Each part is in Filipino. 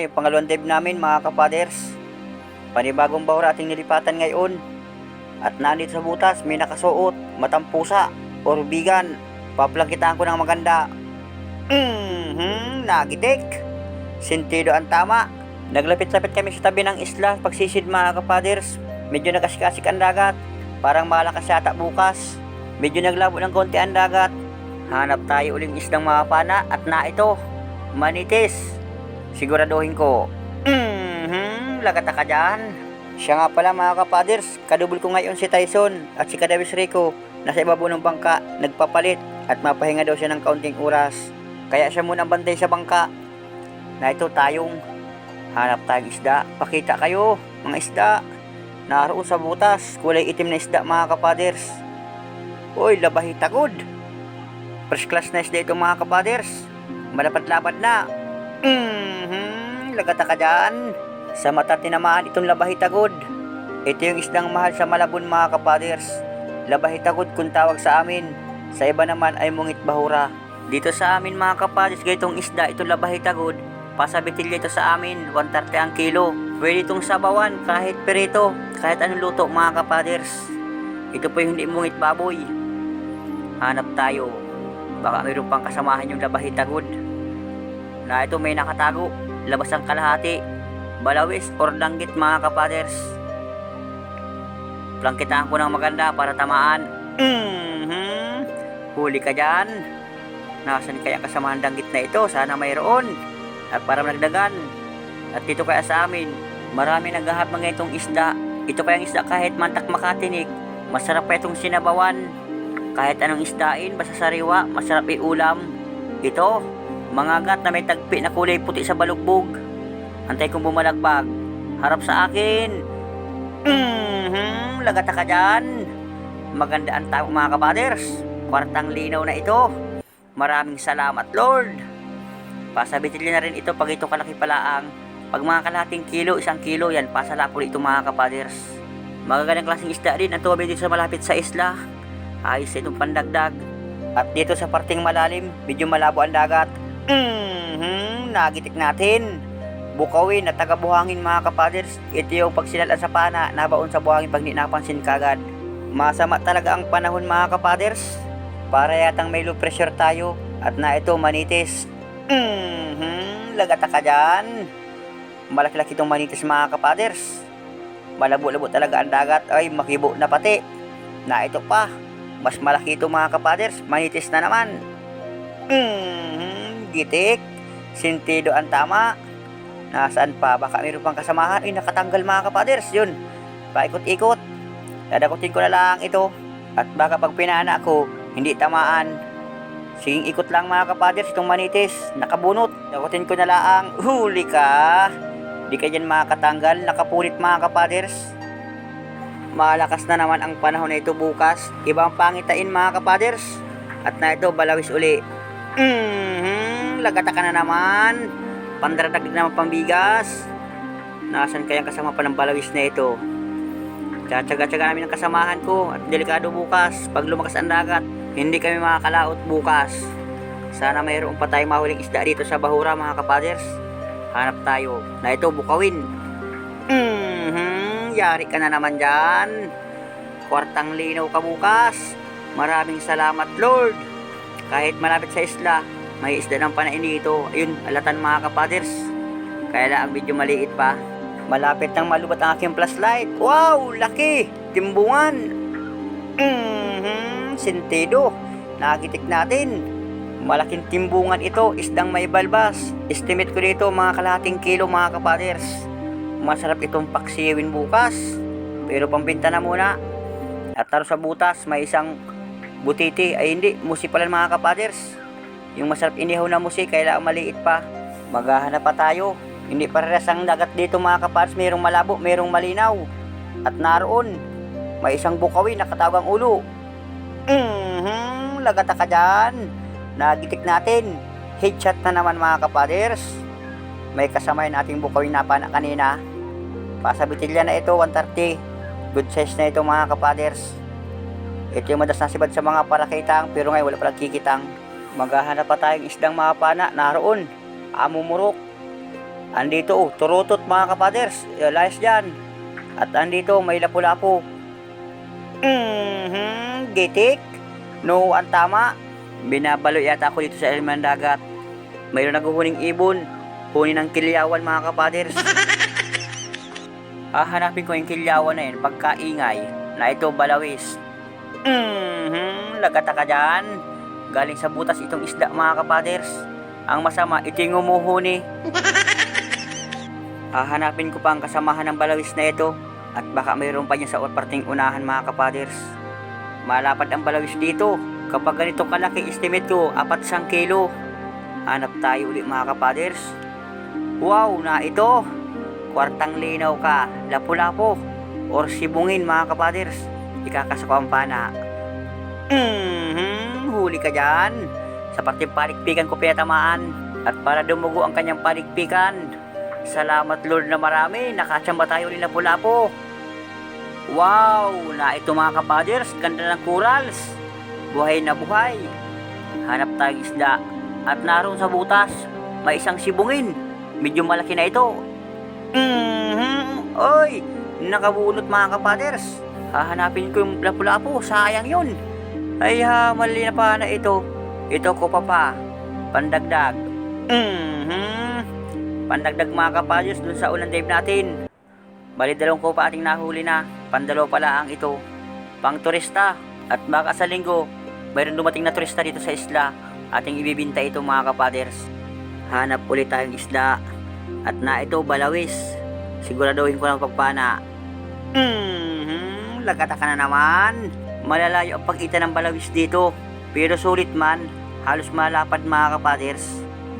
Yung pangalawang dive namin mga kapaders. Panibagong bahura ating nilipatan ngayon. At nandito sa butas may nakasuot, matampusa, or bigan. Paplangkitaan ko ng maganda. Mhm, nagitik. Sentido ang tama. Naglapit-lapit kami sa tabi ng isla pagsisid mga kapaders. Medyo nagasikasik ang dagat. Parang malakas yata bukas. Medyo naglabo ng konti ang dagat. Hanap tayo uling islang mga pana at na ito. Manitis. Siguraduhin ko. Mhm, lagata ka dyan. Siya nga pala mga kapaders, kadubol ko ngayon si Tyson at si Kadawis Rico nasa ibabaw ng bangka, nagpapalit at mapahinga daw siya ng kaunting oras. Kaya siya muna ang bantay sa bangka. Na ito tayong hanap tayong isda. Pakita kayo, mga isda. Naroon sa butas, kulay itim na isda mga kapaders. Uy, labahi tagod. First class na isda ito mga kapaders. Malapad-lapad na. Mhm, lagata ka dyan. Sa mata tinamaan itong labahi tagod. Ito yung isdang mahal sa Malabon mga kapaders. Labahi tagod kung tawag sa amin. Sa iba naman ay mungit bahura. Dito sa amin mga kapaders, ganitong isda, ito labahi tagod. Pasabitil ito sa amin, 130 ang kilo. Pwede itong sabawan, kahit perito, kahit anong luto mga kapaders. Ito po yung hindi mungit baboy. Hanap tayo. Baka mayroon pang kasamahan yung labahi tagod. Na ito may nakatago, labas ang kalahati. Balawis or langgit mga kapaders. Plangkitaan ko ng maganda para tamaan. Mhm. Huli ka dyan. Nasaan kaya kasamahan danggit na ito? Sana mayroon. At para nagdagan. At dito kaya sa amin, marami naghahap mga itong isda. Ito kayang isda kahit mantak makatinik. Masarap pa itong sinabawan. Kahit anong isdain, basta sariwa, masarap iulam. Ito, mga gat na may tagpi na kulay puti sa balugbog. Antay kong bumalagbag. Harap sa akin. Mhm, lagata ka dyan. Maganda ang tao mga kapaders. Kwartang linaw na ito. Maraming salamat Lord. Pasabitin na rin ito pag ito kalaki palaang. Pag mga kalating kilo, isang kilo, yan, pasalapol ito mga kapaders. Magagandang klaseng isda din ang tubig dito sa malapit sa isla. Ayos itong pandagdag. At dito sa parting malalim, medyo malabo ang dagat. Mhm, nagitik natin. Bukawin at taga-buhangin mga kapaders. Ito yung pagsilalan sa pana, nabaon sa buhangin pag di napansin kagad. Masama talaga ang panahon mga kapaders. Para yatang may low pressure tayo at na ito manitis. Mhm, lagata ka dyan. Malaki-laki itong manitis mga kapaders. Malabo-labo talaga ang dagat ay makibo na pati. Na ito pa, mas malaki ito mga kapaders, manitis na naman. Mhm, gitik. Sintido ang tama. Nasaan pa? Baka mayroon pang kasamahan. Ay, nakatanggal mga kapaders. Yun. Paikot-ikot. Dadakutin ko na lang ito. At baka pag pinana ko, hindi tamaan. Siging ikot lang mga kapaders itong manitis. Nakabunot. Dakutin ko na lang. Huli ka. Di ka dyan makakatanggal. Nakapulit mga kapaders. Malakas na naman ang panahon na ito bukas. Ibang pangitain mga kapaders. At na ito, balawis uli. Mhm, lagata ka na naman. Pandaradagdag naman pambigas. Nasaan kayang kasama pa ng balawis na ito? Tsatsaga-tsaga namin ang kasamahan ko at delikado bukas. Pag lumakas ang dagat, hindi kami makakalaot bukas. Sana mayroon pa tayong mahuling isda dito sa Bahura mga kapaders. Hanap tayo. Na ito, bukawin. Mhm, yari ka na naman dyan. Kwartang linaw ka bukas. Maraming salamat Lord. Kahit malapit sa isla, may isda ng panain dito. Ayun, alatan mga kapaders. Kaya lang ang video maliit pa. Malapit nang malubat ang aking flashlight. Wow, laki! Timbungan! Mhm, sentido. Nakitik natin. Malaking timbungan ito, isdang may balbas. Estimate ko dito mga kalahating kilo mga kapaders. Masarap itong paksiwin bukas. Pero pambinta na muna. At taro sa butas, may isang butiti. Ay hindi, musi pala mga kapaders. Yung masarap inihaw na musi, kailangan maliit pa. Maghahanap pa tayo. Hindi parehas ang dagat dito mga kapaders. Mayroong malabo, mayroong malinaw. At naroon, may isang bukawi nakatagang ulo. Mhm, lagata ka dyan. Nagitik natin. Headshot na naman mga kapaders. May kasama yung ating bukawi na pana kanina. Pasabitilya na ito, 130. Good size na ito mga kapaders. Ito yung madas nasibad sa mga parakitang pero ngayon wala palang kikitang. Maghahanap pa tayong isdang mga pana naroon. Amumurok. Andito oh, turutot mga kapaders. Layas dyan. At andito may lapu-lapu. Mhm, gitik. No, ang tama. Binabalo yata ako dito sa ng dagat. Mayroon naghuhuling ibon. Huni ng kilyawan mga kapaders. Hahanapin ko yung kilyawan na yun pagkaingay na ito balawis. Mhm, lagata ka dyan. Galing sa butas itong isda mga kapaders. Ang masama, ito yung umuhuni. Hahanapin ko pa ang kasamahan ng balawis na ito at baka mayroon pa niya sa parting unahan mga kapaders. Malapad ang balawis dito. Kapag ganito kalaki estimate ko, apat sang kilo. Hanap tayo ulit mga kapaders. Wow, na ito. Kwartang linaw ka, lapu-lapo, or sibungin mga kapaders. Ikakasako ang pana. Mhm, huli ka dyan. Sa parting paligpikan ko pinatamaan. At para dumugo ang kanyang paligpikan. Salamat Lord na marami. Nakatsamba tayo rin lapu-lapo. Wow! Na ito mga kapaders, ganda ng corals. Buhay na buhay. Hanap tayong isda. At naroon sa butas, may isang sibungin. Medyo malaki na ito. Mhm. Oy! Nakabulot mga kapaders. Hahanapin ko yung lapu-lapo. Sayang yun. Ay ha, mali na pa na ito. Ito ko pa pa. Pandagdag. Mhm. Pandagdag mga kapaders dun sa unang dive natin. Bali dalawang ko pa ating nahuli na. Pandalo pala ang ito. Pang turista. At baka sa linggo, mayroon dumating na turista dito sa isla. Ating ibibinta ito mga kapaders. Hanap ulit tayong isda. At na ito balawis. Siguraduhin ko ng pagpana. Mhm, lagata ka na naman. Malalayo ang pag-ita ng balawis dito. Pero sulit man, halos malapad mga kapaders.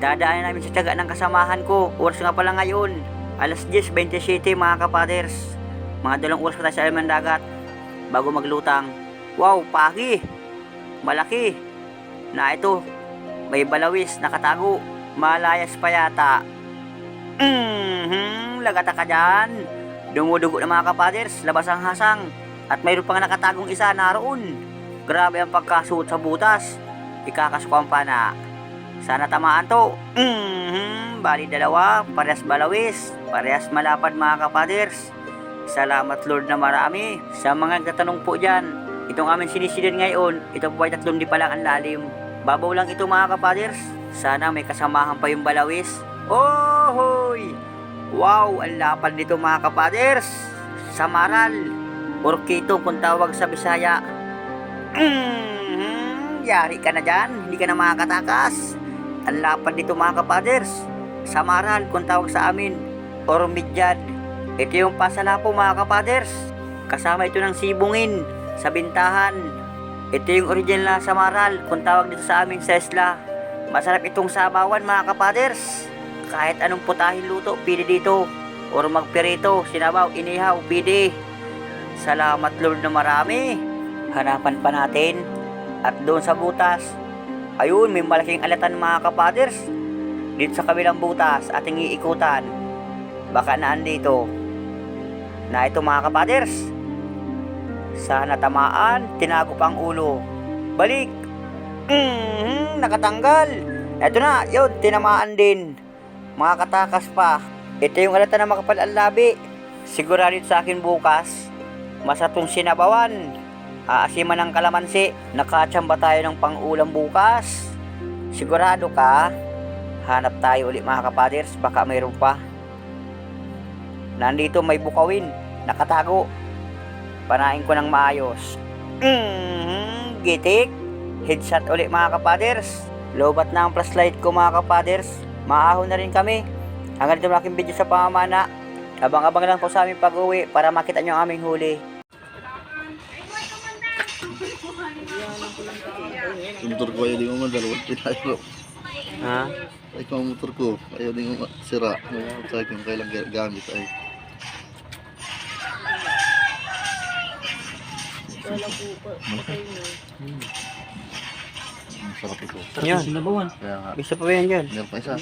Dadaanan namin sa tiyaga ng kasamahan ko. Oras nga pala ngayon. Alas 10.27 mga kapaders. Mga dalawang oras pa tayo sa ilalim ng dagat. Bago maglutang. Wow, pagi. Malaki. Na ito, may balawis nakatago. Malayas pa yata. Mhm, lagata ka dyan. Dumudugo na mga kapaders, labas ang hasang. At mayroon pang nakatagong isa naroon. Grabe ang pagkasuot sa butas. Ikakasukan pa na. Sana tamaan to. Mhm, bali dalawa, parehas balawis, parehas malapad mga kapaders. Salamat Lord na marami. Sa mga nagtatanong po dyan, itong aming sinisilid ngayon, ito po ay tatlong di pa lang ang lalim. Babaw lang ito mga kapaders. Sana may kasamahan pa yung balawis. Oh, hoy! Wow, ang lapad nito mga kapaders. Samaral. Orkito kung tawag sa Bisaya. Mhm, yari ka na dyan. Hindi ka na makakatakas. Ang lapad nito mga kapaders. Samaral kung tawag sa amin. Or. Ito yung pasalapo mga kapaders. Kasama ito ng sibungin sa bintahan. Ito yung original na samaral kung tawag dito sa amin sa isla. Masarap itong sabawan mga kapaders. Kahit anong putahin luto, pili dito. Or magpirito, sinabaw, inihaw, pili. Salamat Lord na marami. Hanapan pa natin. At doon sa butas, ayun, may malaking alatan mga kapaders. Dito sa kabilang butas, ating iikutan. Baka naan dito. Na ito mga kapaders. Sana tamaan, tinago pang ulo. Balik. Mhm, nakatanggal. Ito na, yun, tinamaan din. Mga katakas pa. Ito yung alata na makapal ang labi. Sigurado sa akin bukas, masatong sinabawan. Aasiman ng kalamansi, nakatsamba tayo ng pang-ulam bukas. Sigurado ka? Hanap tayo ulit mga kapaders, baka mayroon pa. Nandito may bukawin, nakatago. Panain ko ng maayos. Mhm, gitik. Headshot ulit mga kapaders. Lobat na ang flashlight ko mga kapaders. Maahon na rin kami. Hanggang dito ang aking video sa pamamana. Abang-abang lang po sa aming pag-uwi para makita nyo ang aming huli. Motor ko ayaw di mo madalawat tayo. Ha? Ay kung ang motor ko ayaw di mo sira. Sa akin kailang ga- gamit ay. Hmm. Ang sarap ito. Yan. Nga, Isa pa ba yan dyan? meron pa isa.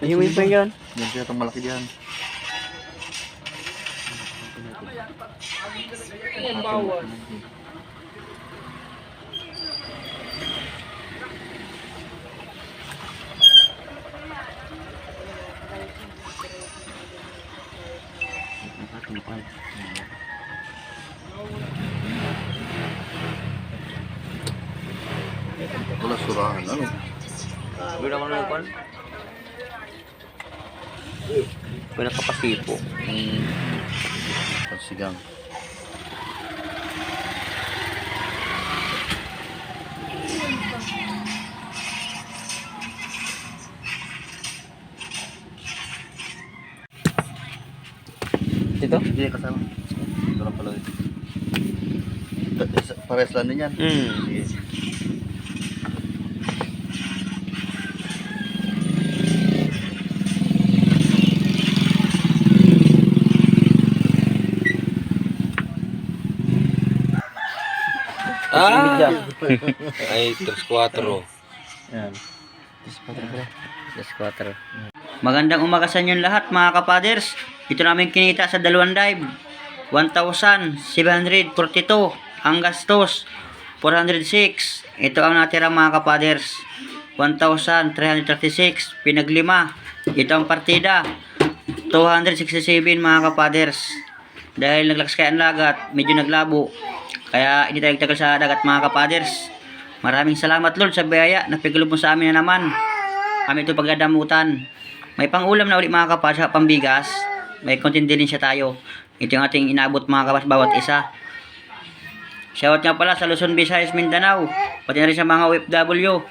Ihiwin pa yan. Yan siya itong malaki diyan. Wala surahan. Ano? Wala ko nang kon. Wala kapasipo. Hmm. Pagsigang. Dito? Hindi kasama. Ito lang pala ito. Pares lang din yan. Hmm. Sige. Ah! Ay, 3-4. Yan. Plus 4. Magandang umaga sa inyo lahat mga kapaders. Ito namin kinita sa dalawang dive. 1,742. Ang gastos, 406. Ito ang natira mga kapaders. 1,336. Pinaglima. Ito ang partida. 267 mga kapaders. Dahil naglakas kaya ang lagat, medyo naglabo. Kaya hindi tayo nagtagal sa dagat mga kapaders. Maraming salamat Lord sa biyaya na pigulob mo sa amin na naman. Kami ito pagdadamutan. May pangulam na ulit mga kapas sa pambigas. May konting din siya tayo. Ito yung ating inabot mga kapas bawat isa. Shoutout nga pala sa Luzon, Visayas, Mindanao. Pati na rin sa mga OFW.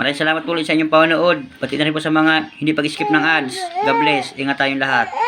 Maraming salamat po ulit sa inyong panonood. Pati na rin po sa mga hindi pag-skip ng ads. God bless. Ingat tayong lahat.